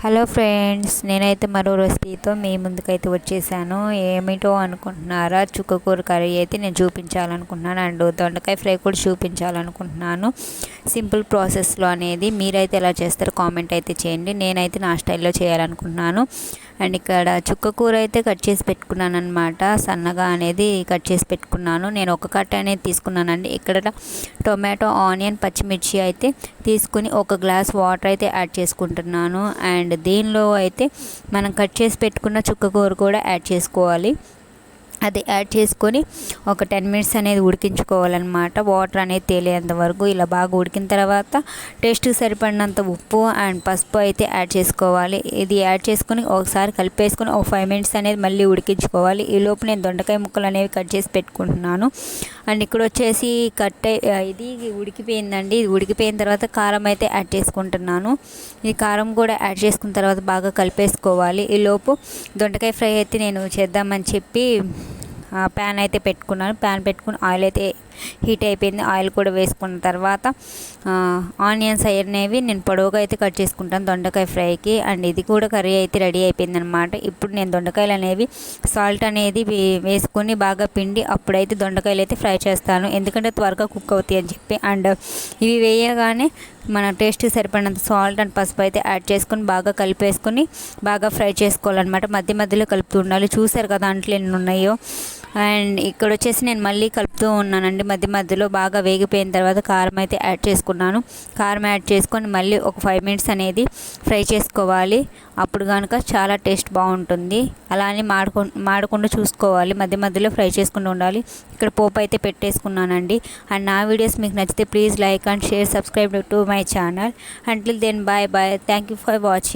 Hello friends నేనైతే మరో రెసిపీతో మీ ముందుకైతే వచ్చేసాను. ఏమిటో అనుకుంటున్నారా? చుక్కకూర కర్రీ అయితే నేను చూపించాలనుకుంటున్నాను అండ్ దొండకాయ ఫ్రై కూడా చూపించాలనుకుంటున్నాను. సింపుల్ ప్రాసెస్లో అనేది మీరైతే ఎలా చేస్తారో కామెంట్ అయితే చేయండి. నేనైతే నా స్టైల్లో చేయాలనుకుంటున్నాను. అండ్ ఇక్కడ చుక్క కూర అయితే కట్ చేసి పెట్టుకున్నాను అనమాట సన్నగా అనేది కట్ చేసి పెట్టుకున్నాను. నేను ఒక కట్ అనేది తీసుకున్నానండి. ఇక్కడ టొమాటో ఆనియన్ పచ్చిమిర్చి అయితే తీసుకుని ఒక గ్లాస్ వాటర్ అయితే యాడ్ చేసుకుంటున్నాను. అండ్ దీనిలో అయితే మనం కట్ చేసి పెట్టుకున్న చుక్క కూర కూడా యాడ్ చేసుకోవాలి. అది యాడ్ చేసుకొని ఒక టెన్ మినిట్స్ అనేది ఉడికించుకోవాలన్నమాట. వాటర్ అనేది తేలేంత వరకు ఇలా బాగా ఉడికిన తర్వాత టేస్ట్కి సరిపడినంత ఉప్పు అండ్ పసుపు అయితే యాడ్ చేసుకోవాలి. ఇది యాడ్ చేసుకొని ఒకసారి కలిపేసుకొని ఒక ఫైవ్ మినిట్స్ అనేది మళ్ళీ ఉడికించుకోవాలి. ఈ లోపు నేను దొండకాయ ముక్కలు అనేవి కట్ చేసి పెట్టుకుంటున్నాను. అండ్ ఇక్కడ వచ్చేసి కట్ ఇది ఉడికిపోయిందండి. ఇది ఉడికిపోయిన తర్వాత కారం అయితే యాడ్ చేసుకుంటున్నాను. ఈ కారం కూడా యాడ్ చేసుకున్న తర్వాత బాగా కలిపేసుకోవాలి. ఈ లోపు దొండకాయ ఫ్రై అయితే నేను చేద్దామని చెప్పి ప్యాన్ అయితే పెట్టుకున్నాను. ప్యాన్ పెట్టుకుని ఆయిల్ అయితే హీట్ అయిపోయింది. ఆయిల్ కూడా వేసుకున్న తర్వాత ఆనియన్స్ అనేవి నేను పొడవుగా అయితే కట్ చేసుకుంటాను దొండకాయ ఫ్రైకి. అండ్ ఇది కూడా కర్రీ అయితే రెడీ అయిపోయింది అనమాట ఇప్పుడు నేను దొండకాయలు అనేవి సాల్ట్ అనేది వేసుకొని బాగా పిండి అప్పుడైతే దొండకాయలు అయితే ఫ్రై చేస్తాను. ఎందుకంటే త్వరగా కుక్ అవుతాయి అని చెప్పి. అండ్ ఇవి వేయగానే మన టేస్ట్ సరిపడినంత సాల్ట్ అండ్ పసుపు అయితే యాడ్ చేసుకొని బాగా కలిపేసుకొని బాగా ఫ్రై చేసుకోవాలన్నమాట. మధ్య మధ్యలో కలుపుతూ ఉండాలి. చూసారు కదా అంట్లు ఎన్ని ఉన్నాయో. అండ్ ఇక్కడ వచ్చేసి నేను మళ్ళీ కలుపుతూ ఉన్నానండి. మధ్య మధ్యలో బాగా వేగిపోయిన తర్వాత కారం అయితే యాడ్ చేసుకున్నాను. కారం యాడ్ చేసుకొని మళ్ళీ ఒక ఫైవ్ మినిట్స్ అనేది ఫ్రై చేసుకోవాలి. అప్పుడు కనుక చాలా టేస్ట్ బాగుంటుంది. అలానే మాడుకు మాడకుండా చూసుకోవాలి. మధ్య మధ్యలో ఫ్రై చేసుకుంటూ ఉండాలి. ఇక్కడ పోపు అయితే పెట్టేసుకున్నానండి. అండ్ నా వీడియోస్ మీకు నచ్చితే please like and share subscribe to my channel. Until then bye bye thank you for watching